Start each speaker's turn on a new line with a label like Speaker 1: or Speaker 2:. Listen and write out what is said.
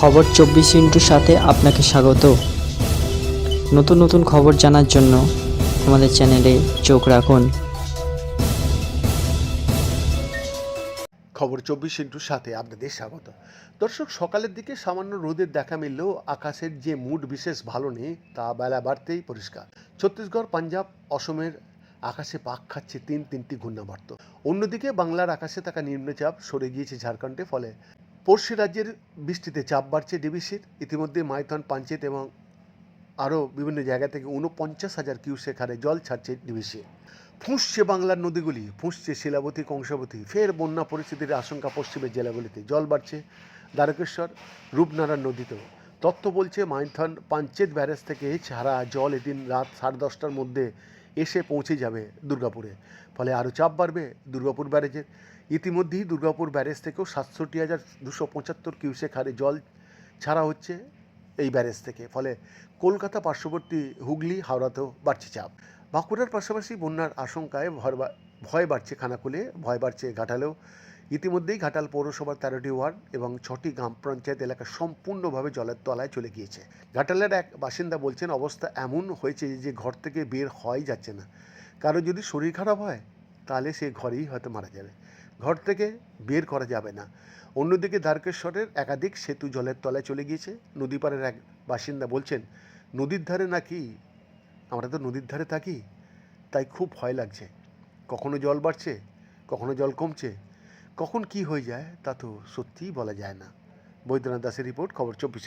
Speaker 1: খবর চব্বিশ ইন্টুর সাথে আপনাকে স্বাগত। নতুন নতুন খবর জানার জন্য আমাদের চ্যানেলে চোখ রাখুন।
Speaker 2: খবর চব্বিশ ইন্টুর সাথে আপনাদের স্বাগত। দর্শক, সকালের দিকে সামান্য রোদের দেখা মিললেও আকাশের যে মুড বিশেষ ভালো নেই, তা বেলা বাড়তেই পরিষ্কার। ছত্তিশগড়, পাঞ্জাব, অসমের আকাশে পাক খাচ্ছে তিন তিনটি ঘূর্ণাবর্ত। অন্যদিকে বাংলার আকাশে থাকা নিম্নচাপ সরে গিয়েছে ঝাড়খণ্ডে, ফলে পড়শি রাজ্যের বৃষ্টিতে চাপ বাড়ছে ডিবিসির। ইতিমধ্যে মাইথন পাঞ্চেত এবং আরও বিভিন্ন জায়গা থেকে ঊনপঞ্চাশ হাজার কিউসেক হারে জল ছাড়ছে ডিবিসি। ফুঁসছে বাংলার নদীগুলি, ফুঁসছে শিলাবতী, কংসাবতী। ফের বন্যা পরিস্থিতির আশঙ্কা পশ্চিমের জেলাগুলিতে। জল বাড়ছে দ্বারকেশ্বর রূপনারায়ণ নদীতেও। তথ্য বলছে মাইথন পাঞ্চেত ব্যারেজ থেকে ছাড়া জল এদিন রাত সাড়ে দশটার মধ্যে এসে পৌঁছে যাবে দুর্গাপুরে। ফলে আরও চাপ বাড়বে দুর্গাপুর ব্যারেজের। ইতিমধ্যেই দুর্গাপুর ব্যারেজ থেকেও সাতষট্টি হাজার দুশো পঁচাত্তর কিউসেক হারে জল ছাড়া হচ্ছে এই ব্যারেজ থেকে। ফলে কলকাতা পার্শ্ববর্তী হুগলি হাওড়াতেও বাড়ছে চাপ। বাঁকুড়ার পাশাপাশি বন্যার আশঙ্কায় ভয় বাড়ছে খানাকুলে, ভয় বাড়ছে ঘাটালেও। ইতিমধ্যেই ঘাটাল পৌরসভার তেরোটি ওয়ার্ড এবং ছটি গ্রাম পঞ্চায়েত এলাকা সম্পূর্ণভাবে জলের তলায় চলে গিয়েছে। ঘাটালের এক বাসিন্দা বলছেন, অবস্থা এমন হয়েছে যে ঘর থেকে বের হওয়াই যাচ্ছে না। কারও যদি শরীর খারাপ হয়, তাহলে সে ঘরেই হয়তো মারা যাবে। ঘর থেকে বের করা যাবে না। অন্যদিকে দ্বারকেশ্বরের একাধিক সেতু জলের তলায় চলে গিয়েছে। নদীপাড়ের এক বাসিন্দা বলছেন, নদীর ধারে নাকি? আমরা তো নদীর ধারে থাকি, তাই খুব ভয় লাগছে। কখনো জল বাড়ছে, কখনো জল কমছে কখন কি হয়ে যায় তা তো সত্যিই বলা যায় না। বৈদ্যনাথ দাসের রিপোর্ট, খবর চব্বিশে